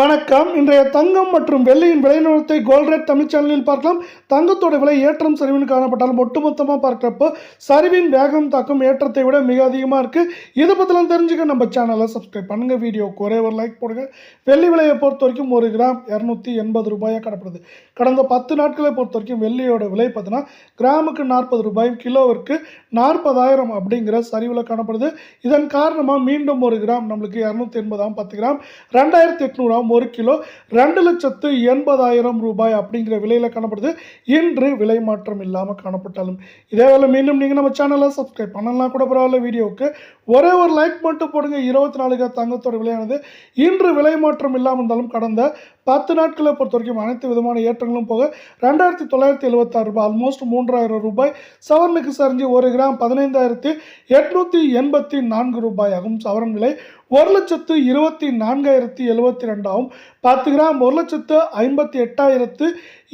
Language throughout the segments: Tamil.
வணக்கம். இன்றைய தங்கம் மற்றும் வெள்ளியின் விலை நிலவரத்தை கோல்ரேட் தமிழ் சேனலில் பார்க்கலாம். தங்கத்தோட விலை ஏற்றம் சரிவின் காணப்பட்டாலும் ஒட்டுமொத்தமாக பார்க்குறப்போ சரிவின் வேகம் தாக்கும் ஏற்றத்தை விட மிக அதிகமாக இருக்குது இதை பற்றிலாம் தெரிஞ்சுக்க நம்ம சேனலை சப்ஸ்கிரைப் பண்ணுங்கள் வீடியோ ஒரே ஒரு லைக் போடுங்க. வெள்ளி விலையை பொறுத்த வரைக்கும் ஒரு கிராம் இரநூத்தி எண்பது ரூபாயாக காணப்படுது. கடந்த பத்து நாட்களை பொறுத்த வரைக்கும் வெள்ளியோட விலை பார்த்தீங்கன்னா கிராமுக்கு நாற்பது ரூபாயும் கிலோவிற்கு நாற்பதாயிரம் அப்படிங்கிற சரிவில் காணப்படுது. இதன் காரணமாக மீண்டும் ஒரு கிராம் நம்மளுக்கு இரநூத்தி எண்பதாம் பத்து கிராம் ரெண்டாயிரத்தி எட்நூறாம் ஒரு கிலோ ரெண்டு லட்சத்து எண்பதாயிரம் ரூபாய் அப்படிங்கிற விலையில் காணப்படுது. இன்று விலை மாற்றம் இல்லாமல் காணப்பட்டாலும். இதே வேலை மீண்டும் நீங்கள் நம்ம சேனலை சப்ஸ்கிரைப் பண்ணலாம் கூட பரவாயில்ல வீடியோவுக்கு. ஒரே ஒரு லைக் மட்டும் போடுங்க. இருபத்தி நாலுக்கு தங்கத்தோட விலையானது. இன்று விலை மாற்றம் இல்லாமல் இருந்தாலும் கடந்த பத்து நாட்களை பொறுத்த வரைக்கும் அனைத்து விதமான ஏற்றங்களும் போக ரெண்டாயிரத்தி தொள்ளாயிரத்தி எழுபத்தாறு ரூபாய் ஆல்மோஸ்ட் மூன்றாயிரம் ரூபாய். சவரனுக்கு சரிஞ்சு ஒரு கிராம் பதினைந்தாயிரத்தி எட்நூற்றி எண்பத்தி நான்கு ரூபாய் ஆகும் சவரன் விலை. ஒரு லட்சத்து இருபத்தி நான்காயிரத்தி எழுபத்தி ரெண்டாகவும் பத்து கிராம் ஒரு லட்சத்து ஐம்பத்தி எட்டாயிரத்து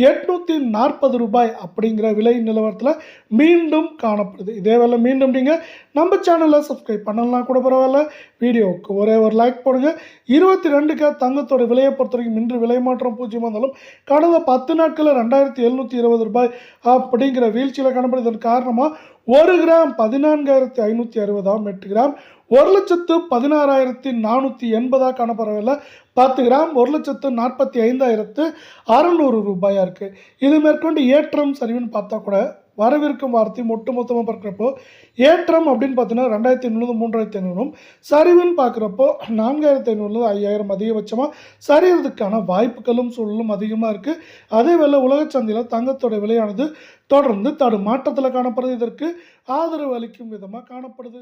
எட்நூற்றி நாற்பது ரூபாய் அப்படிங்கிற விலை நிலவரத்தில் மீண்டும் காணப்படுது. இதே வேலை மீண்டும் நீங்கள் நம்ம சேனலை சப்ஸ்கிரைப் பண்ணலாம் கூட பரவாயில்ல. வீடியோவுக்கு ஒரே ஒரு லைக் போடுங்க. இருபத்தி ரெண்டுக்கு தங்கத்தோட விலையை பொறுத்த வரைக்கும் இன்று விலை மாற்றம் பூஜ்ஜியமாக இருந்தாலும் கடந்த பத்து நாட்களில் ரெண்டாயிரத்தி எழுநூற்றி இருபது ரூபாய் அப்படிங்கிற வீழ்ச்சியில் காணப்படுது. இதன் காரணமாக ஒரு கிராம் பதினான்காயிரத்தி ஐநூற்றி அறுபதாம் எட்டு கிராம் ஒரு லட்சத்து பதினாறாயிரத்தி நானூற்றி எண்பதாக காணப்படவில்லை. பத்து கிராம் ஒரு லட்சத்து நாற்பத்தி ஐந்தாயிரத்து அறநூறு ரூபாயாக இருக்குது இது மேற்கொண்டு ஏற்றம் சரிவுன்னு பார்த்தா கூட வரவிருக்கும் வாரத்தையும் ஒட்டு மொத்தமாக பார்க்குறப்போ ஏற்றம் அப்படின்னு பார்த்தீங்கன்னா ரெண்டாயிரத்தி ஐநூறு மூன்றாயிரத்தி ஐநூறும் சரிவுன்னு பார்க்குறப்போ நான்காயிரத்தி ஐநூறுலேருந்து ஐயாயிரம் அதிகபட்சமாக சரிகிறதுக்கான வாய்ப்புகளும் சூழலும் அதிகமாக இருக்குது அதே வேளை உலக சந்தையில் தங்கத்தோட விலையானது தொடர்ந்து தடுமாற்றத்தில் காணப்படுது. இதற்கு ஆதரவு அளிக்கும் விதமாக காணப்படுது.